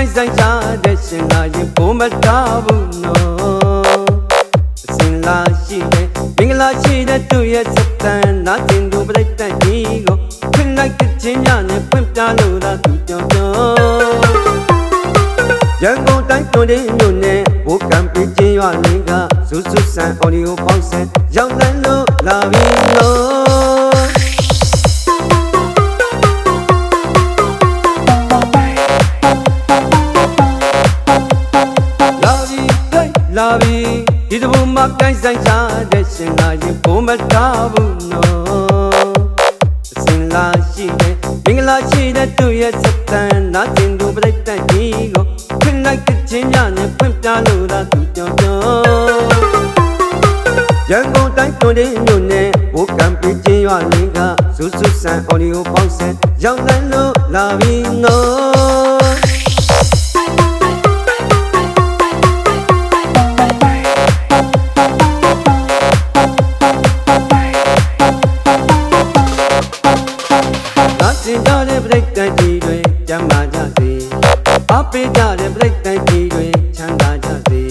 လာပြီဒီတဘူမှာကိုင်းဆိုင်ချတဲ့ရှင်လာရင်ဘုံမတားဘူးနော်အစင်လာရှိတဲ့မင်္ဂလာရှိတဲ့သူရဲ့စတန်နာကျင်သူပြိတ္တဒီကိုခွင့်လိုက်တဲ့ချင်းညနဲ့ဖွင့်ပြလို့လားသူကြောင့်ကြောင့်ရန်ကုန်တိုင်းတွင်တဲ့မြို့နယ်ဘိုးကံပြချင်းရွာလေးကစူးစူးဆန်အော်ဒီယိုပေါင်းဆက်ရောက်လန်းလို့လာပြီနော် တဘူမှာကိုင်းဆိုင်ချတဲ့ရှင်လာရင်ဘုံမတားဘူးနော်အစင်လာရှိတဲ့မင်္ဂလာရှိတဲ့သူရဲ့စတန်နာကျင်သူပြိတ္တကြီးကိုခွင့်လိုက်တဲ့ချင်းညနဲ့ဖွင့်ပြလို့လားသူကြောင့်ကြောင့်ရန်ကုန်တိုင်းတွင်တဲ့မြို့နယ်ဘိုးကံပြချင်းရွာလင်းကစူးစူးဆန်အော်ဒီယိုပေါင်းဆက်ရောက်လန်းလို့လာပြီနော် အပိကြတဲ့ပြိတ္တကြီးတွေချမ်းသာကြစေ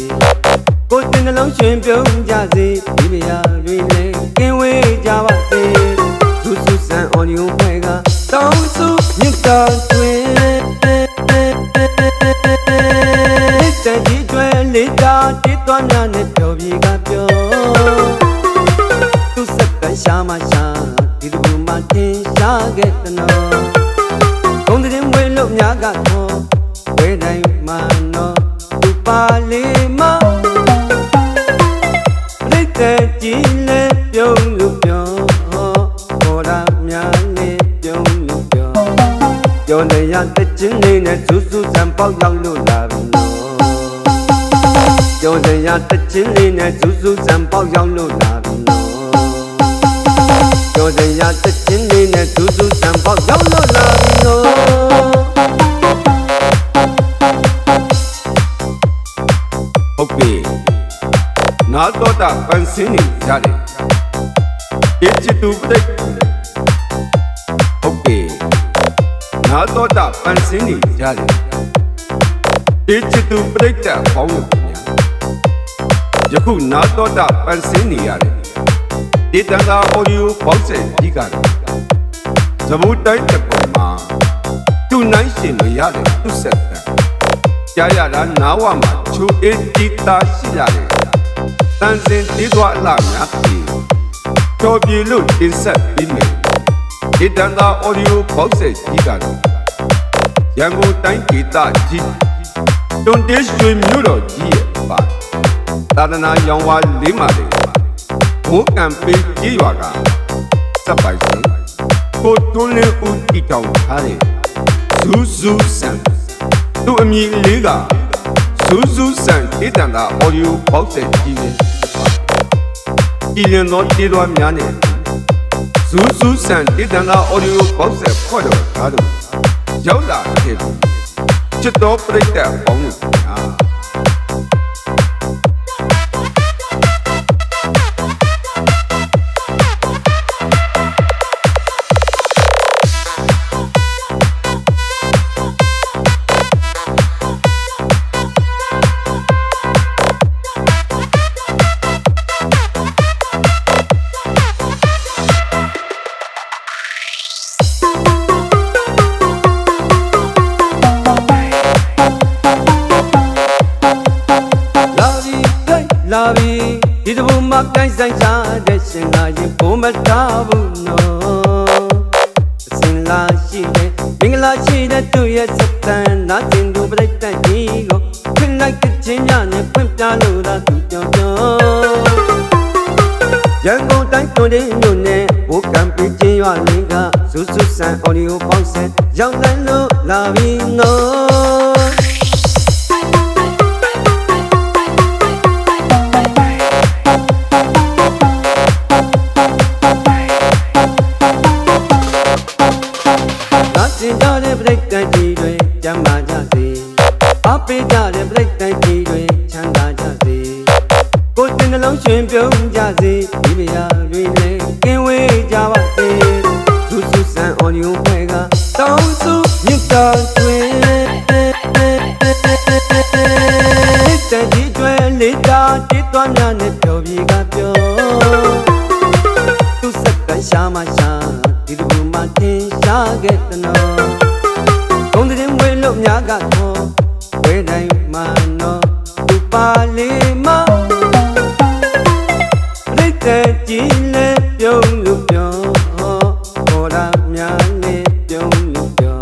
ကိုယ်တင်နှလုံးရှင်ပြုံးကြစေဒီမယာတွေလည်းကင်းဝေးကြပါစေသူစုဆန်အော်ဒီယိုဖွဲကတောင်းစုမြတ်တာတွင်လက်တကြီးတွေလေးတာတိသွားများနဲ့ပြောပြီးကပြောသူစက်တန်ရှာမရှာဒီလူမှထင်ရှားခဲ့တနော်ကုန်းတဲ့မွေလို့များကတော့ဝဲ တိုင်းမှနော်သူပါလေးမလက်တဲ့ကြီးလဲပြုံးလို့ပြောပေါ်လာများနဲ့ပြုံးလို့ပြောပြောနေရတဲ့ချင်းလေးနဲ့စူးစူးစံပေါက်ရောက်လို့လာပြီနော်ပြောနေရတဲ့ချင်းလေးနဲ့စူးစူးစံပေါက်ရောက်လို့လာပြီနော်ကျော်စရာတက်ချင်းလေးနဲ့ဒူးဒူးဆံပေါက်ရောက်လို့လာပြီနော် နာတော့တာပန်းစင်းနေရတယ်ဒီချစ်သူပတိတ်ဟုတ်ပြီနာတော့တာပန်းစင်းနေရတယ်ဒီချစ်သူပတိတ်တာပေါင်းလို့ခင်ဗျာယခုနာတော့တာပန်းစင်းနေရတယ်ဒီတန်ခါအော်ဒီယိုပေါက်ဆက်ကြီးကသဘူတိုင်းတစ်ပုံမှာသူ့နိုင်ရှင်လို့ရတယ်သူ့ဆက်တာကြားရတာနားဝမှာချိုအေးတီတာရှိရတယ်။ တန်စင်တီးသွားအလားများပြီ။ကြော်ပြေလို့တင်ဆက်ပြီးမယ်။ဒီတန်တာအော်ဒီယိုဘောက်ဆက်ကြီးကတော့ရန်ကုန်တိုင်းဒေသကြီးတွန်တေးရွှေမြို့တော်ကြီးရဲ့ပါသာသနာရောင်ဝါလေးမာလေးဘိုးကံပေးကြီးရွာကစပ်ပိုင်စင်ကိုတွန်းလင်းဦးတီတောင်ထားတဲ့ဇူးဇူးဆန်သူ့အမည်လေးက ဇူးဇူးဆန်တေးတန်တာအော်ဒီယိုဘောက်ဆက်ကြီးပဲကြည်လင်သောတေးတော်များနဲ့ဇူးဇူးဆန်တေးတန်တာအော်ဒီယိုဘောက်ဆက်ဖွဲ့တော်ကားတို့ရောက်လာခဲ့ပြီချစ်တော်ပြိတ္တပေါင်းလို့ညာလာ တဘူမှာကိုင်းဆိုင်ချတဲ့ရှင်လာရင်ဘုံမတားဘူးနော်အစင်လာရှိတဲ့မင်္ဂလာရှိတဲ့သူရဲ့စတန်နာကျင်သူပြိတ္တကြီးကိုခွင့်လိုက်တဲ့ချင်းညနဲ့ဖွင့်ပြလို့လားသူကြောင့်ကြောင့်ရန်ကုန်တိုင်းတွင်တဲ့မြို့နယ်ဘိုးကံပြချင်းရွာလင်းကစူးစူးဆန်အော်ဒီယိုပေါင်းဆက်ရောက်လန်းလို့လာပြီနော် တဲ့ပြိတ္တန်ကြီးတွေချမ်းသာကြစေကိုယ်တင်နှလုံးရှင်ပြုံးကြစေဒီမယာတွေလည်းကင်းဝေးကြပါစေသူစုဆန်အော်ညိုဖွဲကတောင်းစုမြစ်တာတွင်တန်ကြီးတွေလေးတာတိသွားများနဲ့ပြောပြေကပြောသူစက်ကရှာမရှာဒီလိုမှသင်ရှာခဲ့တဲ့နော်ုံးတဲ့မွေလို့များကခေါ်ဝဲတိုင်း မှာနော်သူပါလေးမရိတ်တဲ့ကြည်လဲပြုံးလို့ပြောဟောလာများနဲ့ပြုံးလို့ပြော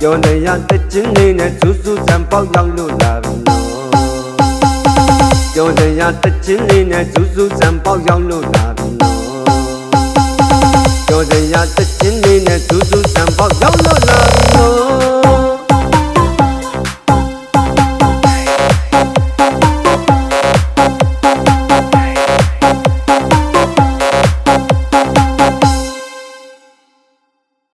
ပြောနေရတဲ့ချင်းလေးနဲ့စူးစူးစံပေါက်ရောက်လို့လာပြီနော်ကျော်စရာတချင်းလေးနဲ့စူးစူးစံပေါက်ရောက်လို့လာပြီနော်ကျော်စရာတချင်းလေးနဲ့စူးစူးစံပေါက်ရောက်လို့လာပြီနော်